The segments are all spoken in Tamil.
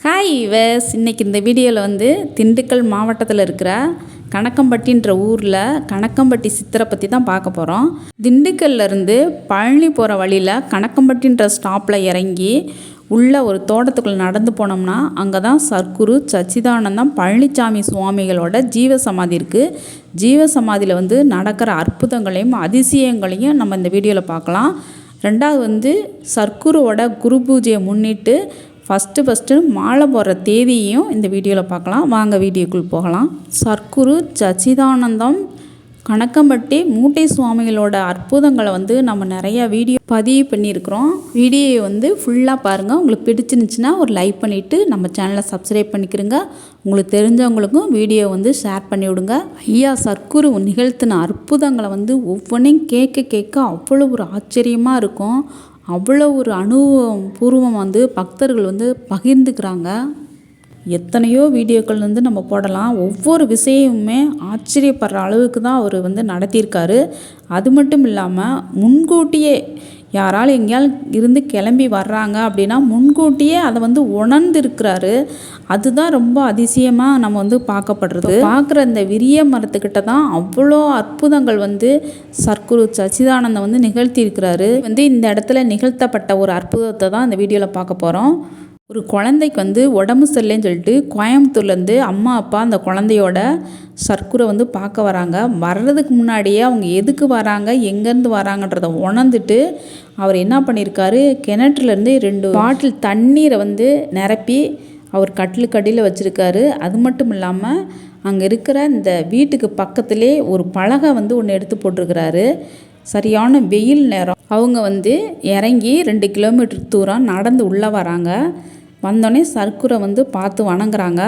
ஹாய் இவஸ் இன்னைக்கு இந்த வீடியோவில் வந்து திண்டுக்கல் மாவட்டத்தில் இருக்கிற கணக்கம்பட்டின்ற ஊரில் கணக்கம்பட்டி சித்தரை பற்றி தான் பார்க்க போகிறோம் திண்டுக்கல்லேருந்து பழனி போகிற வழியில் கணக்கம்பட்டின்ற ஸ்டாப்பில் இறங்கி உள்ள ஒரு தோட்டத்துக்குள்ளே நடந்து போனோம்னா அங்கே தான் சர்க்குரு சச்சிதானந்தம் பழனிசாமி சுவாமிகளோட ஜீவ சமாதி இருக்குது ஜீவ சமாதியில் வந்து நடக்கிற அற்புதங்களையும் அதிசயங்களையும் நம்ம இந்த வீடியோவில் பார்க்கலாம். ரெண்டாவது வந்து சர்க்குருவோட குரு பூஜையை முன்னிட்டு ஃபஸ்ட்டு ஃபஸ்ட்டு மாலை போடுற தேதியையும் இந்த வீடியோவில் பார்க்கலாம். வாங்க வீடியோக்குள் போகலாம். சர்க்குரு சச்சிதானந்தம் கணக்கம்பட்டி மூட்டை சுவாமிகளோட அற்புதங்களை வந்து நம்ம நிறையா வீடியோ பதிவு பண்ணியிருக்கிறோம். வீடியோவை வந்து ஃபுல்லாக பாருங்கள் உங்களுக்கு பிடிச்சிருந்துச்சின்னா ஒரு லைக் பண்ணிவிட்டு நம்ம சேனலை சப்ஸ்கிரைப் பண்ணிக்கிறங்க உங்களுக்கு தெரிஞ்சவங்களுக்கும் வீடியோ வந்து ஷேர் பண்ணி விடுங்க. ஐயா சர்க்குரு நிகழ்த்தின அற்புதங்களை வந்து ஒவ்வொன்றையும் கேட்க கேட்க அவ்வளோ ஒரு ஆச்சரியமாக இருக்கும். அவ்வளோ ஒரு அனுபவம் பூர்வம் வந்து பக்தர்கள் வந்து பகிர்ந்துக்கிறாங்க. எத்தனையோ வீடியோக்கள் வந்து நம்ம போடலாம். ஒவ்வொரு விஷயமுமே ஆச்சரியப்படுற அளவுக்கு தான் அவர் வந்து நடத்தியிருக்காரு. அது மட்டும் இல்லாமல் முன்கூட்டியே யாராலும் எங்கேயாலும் இருந்து கிளம்பி வர்றாங்க அப்படின்னா முன்கூட்டியே அதை வந்து உணர்ந்திருக்கிறாரு. அதுதான் ரொம்ப அதிசயமாக நம்ம வந்து பார்க்கப்படுறது. பார்க்குற இந்த விரிய மரத்துக்கிட்ட தான் அவ்வளோ அற்புதங்கள் வந்து சர்க்குரு சச்சிதானந்தம் வந்து நிகழ்த்தியிருக்கிறாரு. வந்து இந்த இடத்துல நிகழ்த்தப்பட்ட ஒரு அற்புதத்தை தான் இந்த வீடியோவில் பார்க்க போகிறோம் ஒரு குழந்தைக்கு வந்து உடம்பு சரியில்லைன்னு சொல்லிட்டு கோயம்புத்தூர்லேருந்து அம்மா அப்பா அந்த குழந்தையோட சர்க்குரை வந்து பார்க்க வராங்க. வர்றதுக்கு முன்னாடியே அவங்க எதுக்கு வராங்க எங்கேருந்து வராங்கன்றத உணர்ந்துட்டு அவர் என்ன பண்ணியிருக்காரு கிணற்றுலேருந்து ரெண்டு பாட்டில் தண்ணீரை வந்து நிரப்பி அவர் கட்டிலுக்கு அடியில் வச்சுருக்காரு. அது மட்டும் இல்லாமல் அங்கே இருக்கிற இந்த வீட்டுக்கு பக்கத்திலே ஒரு பலகை வந்து ஒன்று எடுத்து போட்டிருக்கிறாரு. சரியான வெயில் நேரம். அவங்க வந்து இறங்கி ரெண்டு கிலோமீட்டர் தூரம் நடந்து உள்ளே வராங்க. வந்தோடனே சர்க்குரை வந்து பார்த்து வணங்குறாங்க.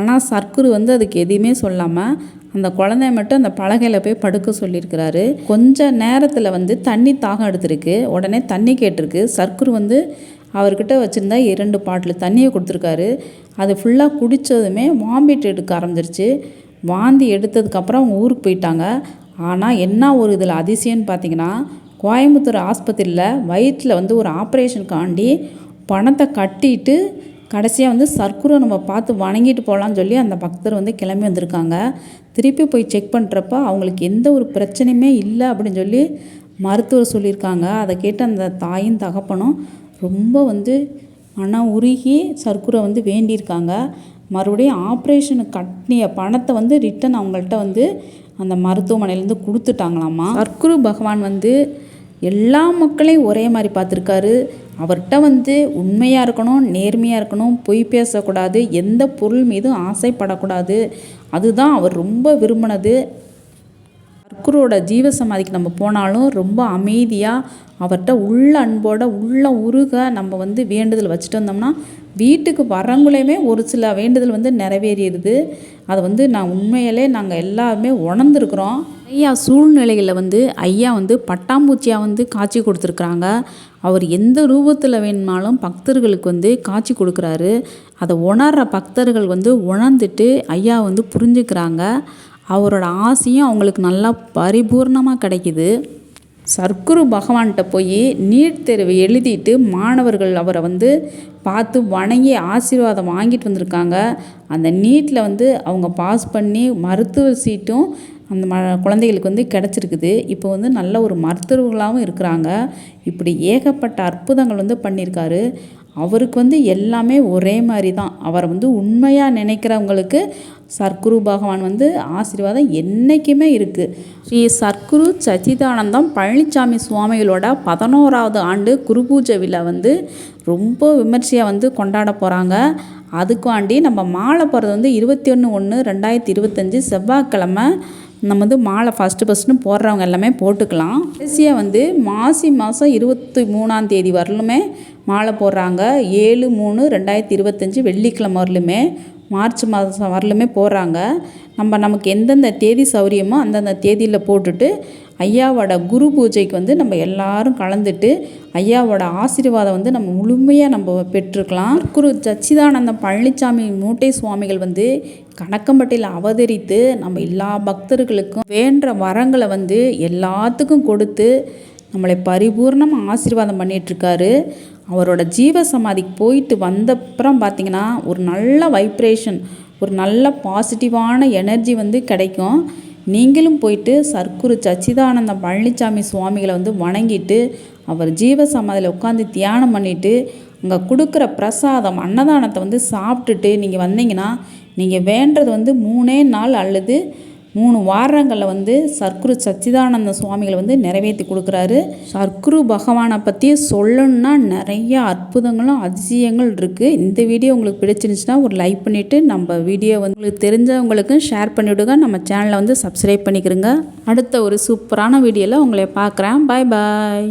ஆனால் சர்க்குரு வந்து அதுக்கு எதையுமே சொல்லாமல் அந்த குழந்தைய மட்டும் அந்த பலகையில் போய் படுக்க சொல்லியிருக்கிறாரு. கொஞ்ச நேரத்தில் வந்து தண்ணி தாகம் எடுத்திருக்கு. உடனே தண்ணி கேட்டிருக்கு. சர்க்குரு வந்து அவர்கிட்ட வச்சுருந்தா இரண்டு பாட்டில் தண்ணியை கொடுத்துருக்காரு. அது ஃபுல்லாக குடித்ததுமே வாமிட் எடுக்க ஆரம்பிச்சிருச்சு. வாந்தி எடுத்ததுக்கப்புறம் அவங்க ஊருக்கு போயிட்டாங்க. ஆனால் என்ன ஒரு இதில் அதிசயம்னு பார்த்தீங்கன்னா கோயம்புத்தூர் ஆஸ்பத்திரியில் வயிற்றில் வந்து ஒரு ஆப்ரேஷனுக்காண்டி பணத்தை கட்டிட்டு கடைசியாக வந்து சர்க்குரை நம்ம பார்த்து வணங்கிட்டு போகலான்னு சொல்லி அந்த பக்தர் வந்து கிளம்பி வந்திருக்காங்க. திருப்பி போய் செக் பண்ணுறப்ப அவங்களுக்கு எந்த ஒரு பிரச்சனையுமே இல்லை அப்படின்னு சொல்லி மருத்துவர் சொல்லியிருக்காங்க. அதை கேட்டு அந்த தாயும் தகப்பனும் ரொம்ப வந்து மன உருகி சர்க்குரை வந்து வேண்டியிருக்காங்க. மறுபடியும் ஆப்ரேஷனுக்கு கட்டிய பணத்தை வந்து ரிட்டன் அவங்கள்ட்ட வந்து அந்த மருத்துவமனையிலேருந்து கொடுத்துட்டாங்களாமா? சர்க்குரு பகவான் வந்து எல்லா மக்களையும் ஒரே மாதிரி பார்த்துருக்காரு. அவர்கிட்ட வந்து உண்மையாக இருக்கணும் நேர்மையாக இருக்கணும் பொய் பேசக்கூடாது எந்த பொருள் மீதும் ஆசைப்படக்கூடாது. அதுதான் அவர் ரொம்ப விரும்பினது. சர்க்குரோட ஜீவ சமாதிக்கு நம்ம போனாலும் ரொம்ப அமைதியாக அவர்கிட்ட உள்ள அன்போட உள்ள உருக நம்ம வந்து வேண்டுதல் வச்சுட்டு வந்தோம்னா வீட்டுக்கு வரவங்களையுமே ஒரு சில வேண்டுதல் வந்து நிறைவேறிடுது. அதை வந்து நான் உண்மையிலே நாங்கள் எல்லாருமே உணர்ந்துருக்குறோம். ஐயா சூழ்நிலைகளில் வந்து ஐயா வந்து பட்டாம்பூச்சியாக வந்து காட்சி கொடுத்துருக்குறாங்க. அவர் எந்த ரூபத்தில் வேணுமாலும் பக்தர்களுக்கு வந்து காட்சி கொடுக்குறாரு. அதை உணர்கிற பக்தர்கள் வந்து உணர்ந்துட்டு ஐயா வந்து புரிஞ்சுக்கிறாங்க. அவரோட ஆசையும் அவங்களுக்கு நல்லா பரிபூர்ணமாக கிடைக்குது. சர்க்குரு பகவான்கிட்ட போய் நீட் தேர்வு எழுதிட்டு மாணவர்கள் அவரை வந்து பார்த்து வணங்கி ஆசீர்வாதம் வாங்கிட்டு வந்திருக்காங்க. அந்த நீட்டில் வந்து அவங்க பாஸ் பண்ணி மருத்துவ சீட்டும் அந்த ம குழந்தைகளுக்கு வந்து கிடச்சிருக்குது. இப்போ வந்து நல்ல ஒரு மருத்துவர்களாகவும் இருக்கிறாங்க. இப்படி ஏகப்பட்ட அற்புதங்கள் வந்து பண்ணியிருக்காரு. அவருக்கு வந்து எல்லாமே ஒரே மாதிரி தான். அவரை வந்து உண்மையாக நினைக்கிறவங்களுக்கு சர்க்குரு பகவான் வந்து ஆசீர்வாதம் என்றைக்குமே இருக்குது ஸ்ரீ சர்க்குரு சச்சிதானந்தம் பழனிசாமி சுவாமிகளோட பதினோராவது ஆண்டு குரு பூஜை விழா வந்து ரொம்ப விமர்சையாக வந்து கொண்டாட போகிறாங்க அதுக்காண்டி நம்ம மாலை போகிறது வந்து இருபத்தி ஒன்று ஒன்று ரெண்டாயிரத்தி இருபத்தஞ்சி செவ்வாய்க்கிழமை நம்ம வந்து மாலை ஃபஸ்ட்டு ஃபஸ்ட்டுன்னு போடுறவங்க எல்லாமே போட்டுக்கலாம். கடைசியாக வந்து மாசி மாதம் இருபத்தி மூணாம் தேதி வரலுமே மாலை போடுறாங்க. ஏழு மூணு ரெண்டாயிரத்தி இருபத்தஞ்சி வெள்ளிக்கிழமை வரலுமே மார்ச் மாதம் வரலுமே போகிறாங்க நம்ம நமக்கு எந்தெந்த தேதி சௌரியமோ அந்தந்த தேதியில் போட்டுட்டு ஐயாவோட குரு பூஜைக்கு வந்து நம்ம எல்லாரும் கலந்துட்டு ஐயாவோட ஆசீர்வாதம் வந்து நம்ம முழுமையாக நம்ம பெற்றுக்கலாம். குரு சச்சிதானந்தம் பழனிசாமி மூட்டை சுவாமிகள் வந்து கணக்கம்பட்டியில் அவதரித்து நம்ம எல்லா பக்தர்களுக்கும் வேண்ட வரங்களை வந்து எல்லாத்துக்கும் கொடுத்து நம்மளை பரிபூர்ணமாக ஆசீர்வாதம் பண்ணிகிட்ருக்காரு அவரோட ஜீவ சமாதிக்கு போயிட்டு வந்தப்புறம் பார்த்தீங்கன்னா ஒரு நல்ல வைப்ரேஷன் ஒரு நல்ல பாசிட்டிவான எனர்ஜி வந்து கிடைக்கும். நீங்களும் போயிட்டு சர்க்குரு சச்சிதானந்த பழனிசாமி சுவாமிகளை வந்து வணங்கிட்டு அவர் ஜீவ சமாதியில் உட்காந்து தியானம் பண்ணிவிட்டு அங்கே கொடுக்குற பிரசாதம் அன்னதானத்தை வந்து சாப்பிட்டுட்டு நீங்கள் வந்தீங்கன்னா நீங்கள் வேண்டது வந்து மூணே நாள் அல்லது மூணு வாரங்களில் வந்து சர்க்குரு சச்சிதானந்த சுவாமிகள் வந்து நிறைவேற்றி கொடுக்குறாரு. சர்க்குரு பகவானை பற்றி சொல்லணும்னா நிறைய அற்புதங்களும் அதிசயங்கள் இருக்குது இந்த வீடியோ உங்களுக்கு பிடிச்சிருந்துச்சுன்னா ஒரு லைக் பண்ணிவிட்டு நம்ம வீடியோ வந்து உங்களுக்கு தெரிஞ்சவங்களுக்கும் ஷேர் பண்ணிவிடுங்க. நம்ம சேனலை வந்து சப்ஸ்கிரைப் பண்ணிக்கிறோங்க அடுத்த ஒரு சூப்பரான வீடியோவில் உங்களை பார்க்குறேன். பாய் பாய்